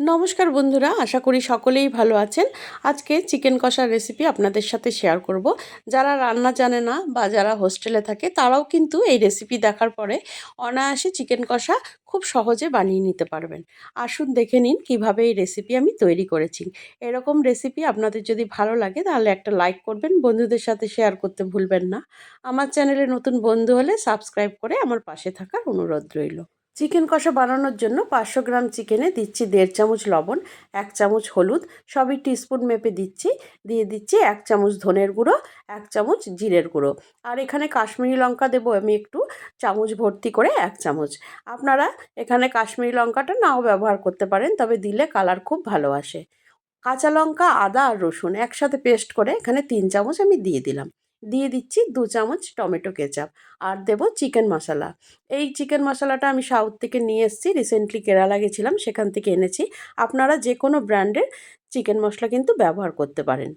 নমস্কার বন্ধুরা, আশা করি সকলেই ভালো আছেন। আজকে চিকেন কষার রেসিপি আপনাদের সাথে শেয়ার করব। যারা রান্না জানে না বা যারা হোস্টেলে থাকে, তারাও কিন্তু এই রেসিপি দেখার পরে অনায়াসে চিকেন কষা খুব সহজে বানিয়ে নিতে পারবেন। আসুন দেখে নিন কীভাবে এই রেসিপি আমি তৈরি করেছি। এরকম রেসিপি আপনাদের যদি ভালো লাগে, তাহলে একটা লাইক করবেন, বন্ধুদের সাথে শেয়ার করতে ভুলবেন না। আমার চ্যানেলে নতুন বন্ধু হলে সাবস্ক্রাইব করে আমার পাশে থাকার অনুরোধ রইল। চিকেন কষা বানানোর জন্য পাঁচশো গ্রাম চিকেনে দিচ্ছি দেড় চামচ লবণ, এক চামচ হলুদ, সবই টিস্পুন মেপে দিচ্ছি, দিয়ে দিচ্ছি এক চামচ ধনের গুঁড়ো, এক চামচ জিরের গুঁড়ো। আর এখানে কাশ্মীরি লঙ্কা দেবো আমি একটু, চামচ ভর্তি করে এক চামচ। আপনারা এখানে কাশ্মীরি লঙ্কাটা নাও ব্যবহার করতে পারেন, তবে দিলে কালার খুব ভালো আসে। কাঁচা লঙ্কা, আদা আর রসুন একসাথে পেস্ট করে এখানে তিন চামচ আমি দিয়ে দিলাম। দিয়ে দিচ্ছি দু চামচ টমেটো কেচাপ আর দেবো চিকেন মশলা। এই চিকেন মশলাটা আমি সাউথ থেকে নিয়ে এসেছি রিসেন্টলি কেরালা গেছিলাম, সেখান থেকে এনেছি। আপনারা যে কোনো ব্র্যান্ডের চিকেন মশলা কিন্তু ব্যবহার করতে পারেন।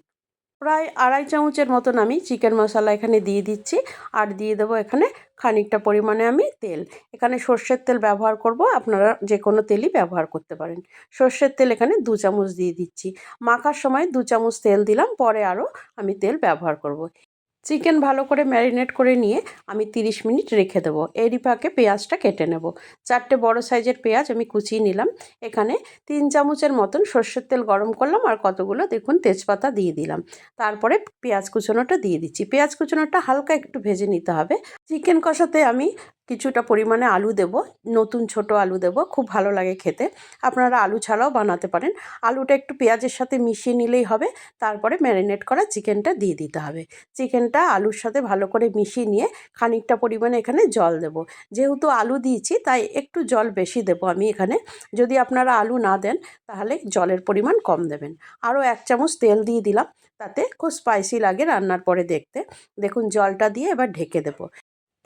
প্রায় আড়াই চামচের মতন আমি চিকেন মশলা এখানে দিয়ে দিচ্ছি আর দিয়ে দেবো এখানে খানিকটা পরিমাণে আমি তেল। এখানে সর্ষের তেল ব্যবহার করব, আপনারা যে কোনো তেলই ব্যবহার করতে পারেন। সর্ষের তেল এখানে দু চামচ দিয়ে দিচ্ছি। মাখার সময় দু চামচ তেল দিলাম, পরে আরও আমি তেল ব্যবহার করব। চিকেন ভালো করে ম্যারিনেট করে নিয়ে আমি 30 মিনিট রেখে দেবো। এরই ফাঁকে পেঁয়াজটা কেটে নেব। চারটে বড় সাইজের পেঁয়াজ আমি কুচিয়ে নিলাম। এখানে তিন চামচের মতন সর্ষের তেল গরম করলাম আর কতগুলো দেখুন তেজপাতা দিয়ে দিলাম। তারপরে পেঁয়াজ কুচোনোটা দিয়ে দিচ্ছি। পেঁয়াজ কুচোনোটা হালকা একটু ভেজে নিতে হবে। চিকেন কষাতে আমি কিছুটা পরিমাণে আলু দেব, নতুন ছোট আলু দেব, খুব ভালো লাগে খেতে। আপনারা আলু ছাড়াও বানাতে পারেন। আলুটা একটু পেঁয়াজের সাথে মিশিয়ে নিলেই হবে, তারপরে ম্যারিনেট করা চিকেনটা দিয়ে দিতে হবে। চিকেনটা আলুর সাথে ভালো করে মিশিয়ে নিয়ে খানিকটা পরিমাণে এখানে জল দেব। যেহেতু আলু দিয়েছি, তাই একটু জল বেশি দেব আমি এখানে। যদি আপনারা আলু না দেন, তাহলে জলের পরিমাণ কম দেবেন। আরও এক চামচ তেল দিয়ে দিলাম, তাতে খুব স্পাইসি লাগে রান্নার পরে দেখতে। দেখুন, জলটা দিয়ে এবার ঢেকে দেবো।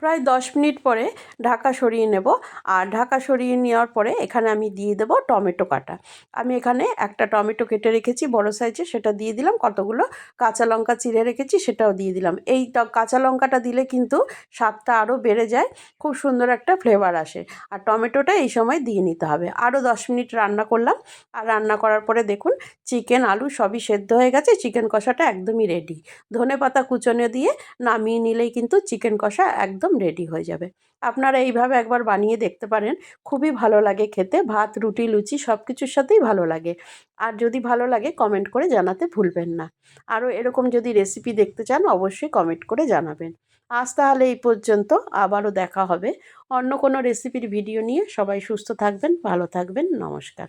প্রায় দশ মিনিট পরে ঢাকা সরিয়ে নেব। আর ঢাকা সরিয়ে নেওয়ার পরে এখানে আমি দিয়ে দেব টমেটো কাটা। আমি এখানে একটা টমেটো কেটে রেখেছি, বড় সাইজে সেটা দিয়ে দিলাম, কতগুলো কাঁচা লঙ্কা চিড়ে রেখেছি সেটাও দিয়ে দিলাম। এই কাঁচা লঙ্কাটা দিলে কিন্তু স্বাদটা আরও বেড়ে যায়, খুব সুন্দর একটা ফ্লেভার আসে। আর টমেটোটা এই সময় দিয়ে নিতে হবে। আরও দশ মিনিট রান্না করলাম। আর রান্না করার পরে দেখুন, চিকেন, আলু সবই সেদ্ধ হয়ে গেছে, চিকেন কষাটা একদমই রেডি ধনে পাতা কুচনে দিয়ে নামিয়ে নিলেই কিন্তু চিকেন কষা একদম একদম রেডি হয়ে যাবে। আপনারা এইভাবে একবার বানিয়ে দেখতে পারেন। খুবই ভালো লাগে খেতে। ভাত, রুটি, লুচি সব কিছুর সাথেই ভালো লাগে। আর যদি ভালো লাগে কমেন্ট করে জানাতে ভুলবেন না। আরও এরকম যদি রেসিপি দেখতে চান, অবশ্যই কমেন্ট করে জানাবেন। আজ তাহলে এই পর্যন্ত। আবারও দেখা হবে অন্য কোনো রেসিপির ভিডিও নিয়ে। সবাই সুস্থ থাকবেন, ভালো থাকবেন। নমস্কার।